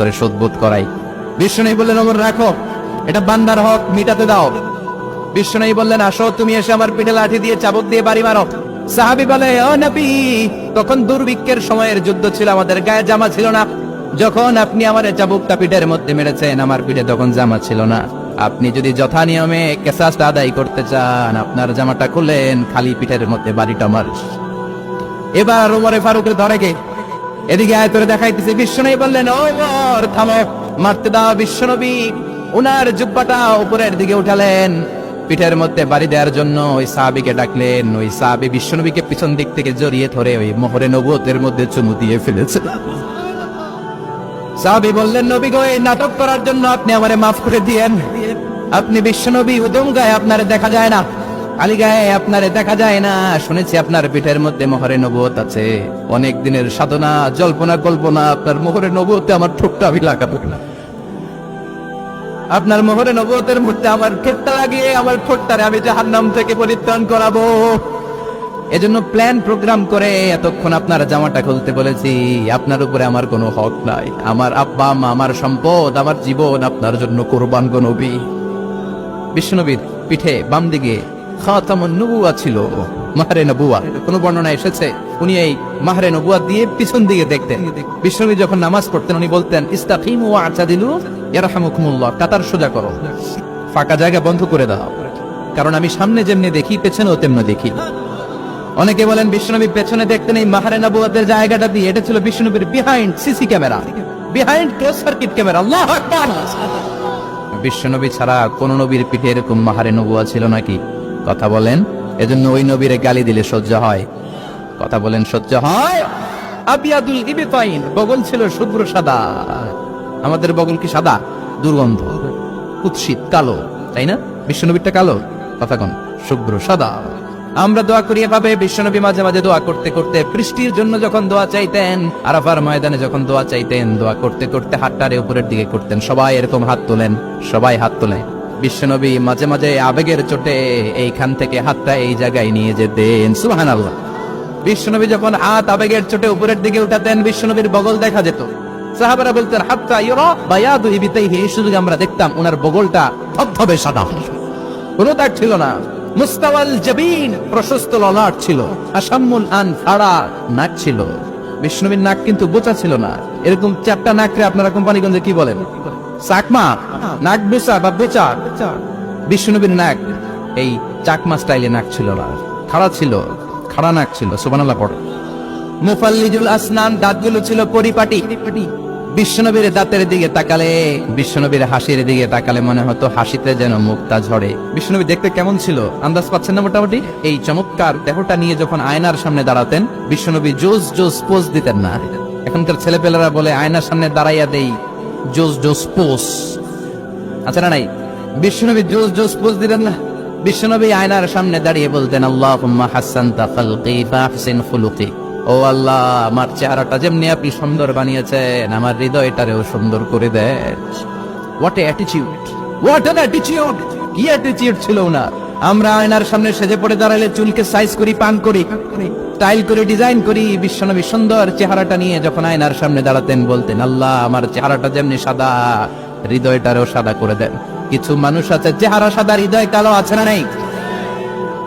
তোরে শোধবোধ করাই। বিষ্ণু বললেন, ওমর, রাখো। এটা বান্দার হক, মিটাতে দাও। বিষ্ণু বললেন, আসো, তুমি এসে আমার পিঠে লাঠি দিয়ে চাবুক দিয়ে বাড়ি মারো। সাহাবি বলে তখন দুর্ভিক্ষের সময়ের যুদ্ধ ছিল, আমাদের গায়ে জামা ছিল না। যখন আপনি আমার চাবুকটা পিঠের মধ্যে মেরেছেন, আমার পিঠে তখন জামা ছিল না। আপনি যদি যথা নিয়মে কেসাসটা আদায় করতে চান, আপনার জামাটা খুললেন, খালি পিঠের মধ্যে বাড়িটা মার এবার ওমরে ফারুকের ধরে গে এদিকে আয়, তোরে দেখাইতেছে। বিশ্বনবী বললেন, ও ওমর থামো। মারতে দাও বিশ্বনবী উনার জুব্বাটা উপরের দিকে উঠালেন। পিঠের মধ্যে বাড়ি দেওয়ার জন্য ওই সাহাবিকে ডাকলেন। ওই সাহাবি বিশ্বনবীকে পিছন দিক থেকে জড়িয়ে ধরে ওই মোহরে নবুয়তের মধ্যে চুমু দিয়ে ফেলেছে। সাহাবি বললেন, নবী গো, এই নাটক করার জন্য আপনি আমারে মাফ করে দিয়েন। আপনি বিশ্বনবী উদম গায়ে আপনারে দেখা যায় না। আলী গায়ে আপনারে দেখা যায় না। শুনেছি আপনার পিঠের মধ্যে মোহরে নবুয়ত আছে। অনেক দিনের সাধনা, জল্পনা, কল্পনা, আপনার মোহরে নবুয়তে আমার ঠোঁটটা আমি লাগাবো না। আপনার মোহরে নবুয়তের মধ্যে আমার ঠোঁটটা লাগিয়ে আমার ঠোঁটটারে আমি জাহান্নাম থেকে পরিত্রাণ করাবো। এজন্য প্ল্যান, প্রোগ্রাম করে এতক্ষণ আপনার জামাটা খুলতে বলেছি, আপনার উপরে আমার কোনো হক নাই। আমার আব্বা মা আমার সম্পদ, আমার জীবন আপনার জন্য কোরবান গো নবী। পিঠে বাম দিকে ছিল নবুয়া কোন বর্ণনা এসেছে? উনি এই নবুয়া দিয়ে পিছন দিকে দেখতেন। যখন নামাজ পড়তেন, উনি বলতেন কাতার সোজা করো। ফাঁকা জায়গা বন্ধ করে দাও। কারণ আমি সামনে যেমনি দেখি, পেছনেও তেমনি দেখি। অনেকে বলেন বিষ্ণুনবী পেছনে দেখতেন এই মাহারে নবুয়াতের জায়গাটা দিয়ে। এটা ছিল বিষ্ণুনবীর behind CC camera. Behind close circuit camera. আল্লাহ আকবার! বিশ্বনবী ছাড়া কোন নবীর পিঠে এরকম মাহারে নবুয়া ছিল নাকি? কথা বলেন, এজন্য ওই নবীরে গালি দিলে সহ্য হয়। কথা বলেন, সহ্য হয়? আবিয়াদুল ইবিতাইন বগল ছিল শুভ্র সাদা। আমাদের বগল কি সাদা? দুর্গন্ধ, কুৎসিত, কালো, তাই না? বিশ্বনবীরটা কালো? কথা কোন, শুভ্র সাদা। আমরা দোয়া করি এভাবে বিশ্বনবী মাঝে মাঝে দোয়া করতে করতে, বৃষ্টির জন্য যখন দোয়া চাইতেন, আরাফার ময়দানে যখন দোয়া চাইতেন, দোয়া করতে করতে হাতটারে উপরের দিকে করতেন। সবাই এরকম হাত তোলেন, সবাই হাত তোলেন। বিশ্বনবী মাঝে মাঝে আবেগের চোটে এইখান থেকে হাতটা এই জায়গায় নিয়ে যেতেন। সুহান আল্লাহ বিশ্বনবী যখন হাত আবেগের চোটে উপরের দিকে উঠাতেন, বিশ্বনবীর বগল দেখা যেত। সাহাবারা বলতেন হাতটা ইয়রা বায়াদু ইবিতাইহি এই সুযোগে আমরা দেখতাম ওনার বগলটা ধবধবে সাদা। কোনো দাগ ছিল না। মুস্তাওয়াল জবিন প্রশস্ত ললাট ছিল। আসাম্মুল আন ফাড়া নাক ছিল। বিষ্ণুবীর নাক কিন্তু বোচা ছিল না। এরকম চারটা নাকরে আপনারা কোম্পানিগঞ্জে কি বলেন? চাকমা, নাক বেচা বা বেচা? বিষ্ণুবীর নাক, এই চাকমা স্টাইলে নাক ছিল না খাড়া ছিল, খাড়া নাক ছিল সুবানাল্লাহ পড়ে। মুফাল্লিজুল আসনান, দাঁতগুলো ছিল পরিপাটি। বিশ্বনবীর দাঁতের দিকে তাকালে বিশ্বনবীর হাসির দিকে তাকালে মনে হতো হাসিতে যেন মুক্তা ঝরে। বিশ্বনবী দেখতে কেমন ছিল? আন্দাজ পাচ্ছেন না মোটামুটি? এই চমৎকার দেহটা নিয়ে যখন আয়নার সামনে দাঁড়াতেন বিশ্বনবী জোস জোস পোজ দিতেন না। এখনকার ছেলেপেলেরা বলে, আয়নার সামনে দাঁড়াইয়া দেই। জোস জোস পোজ আচ্ছা না, নাই। বিশ্বনবী জোস জোস পোজ দিলেন না? বিশ্বনবী আয়নার সামনে দাঁড়িয়ে বলতেন আল্লাহ ও আল্লাহ, আমার চেহারাটা যেমনি আপনি সুন্দর বানিয়েছেন, আমার হৃদয়টারেও সুন্দর করে দেন। What a attitude what an attitude কি অ্যাটিটিউড ছিল না আমরা আয়নার সামনে সেজে পড়ে দাঁড়ালে চুলকে সাইজ করি, পান করি স্টাইল করে ডিজাইন করি, বিশ্বনবী সুন্দর চেহারাটা নিয়ে যখন আয়নার সামনে দাঁড়াতেন বলতেন, আল্লাহ, আমার চেহারাটা যেমনি সাদা, হৃদয়টারও সাদা করে দেন। কিছু মানুষ আছে, চেহারা সাদা, হৃদয় কালো, আছে না নেই?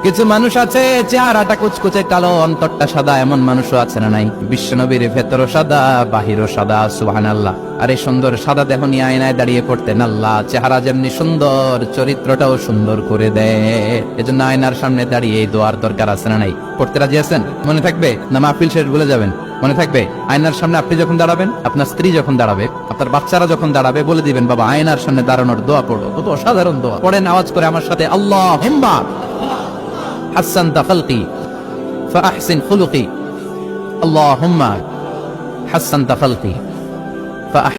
কিছু মানুষ আছে, চেহারাটা কুচকুচে কালো, অন্তরটা সাদা, এমন মানুষও আছে না নাই। বিশ্বনবীর ভেতরও সাদা, বাহিরও সাদা সুহান আল্লাহ আরে সুন্দর সাদা দেহ নিয়ে আয়নায় দাঁড়িয়ে পড়তেন আল্লাহ চেহারা যেমনি সুন্দর, চরিত্রটাও সুন্দর করে দেয়। এজন্য আয়নার সামনে দাঁড়িয়ে এই দোয়ার দরকার আছে না নাই। পড়তে রাজি আছেন? মনে থাকবে? না মাহফিল শেষ বলে যাবেন? মনে থাকবে? আয়নার সামনে আপনি যখন দাঁড়াবেন, আপনার স্ত্রী যখন দাঁড়াবে, আপনার বাচ্চারা যখন দাঁড়াবে, বলে দিবেন, বাবা, আয়নার সামনে দাঁড়ানোর দোয়া পড়ো। কত অসাধারণ দোয়া। পড়েন, আওয়াজ করে, আমার সাথে আল্লাহ হিম্মা حسنت خلقي فأحسن خلقي. اللهم حسنت خلقي فأحسن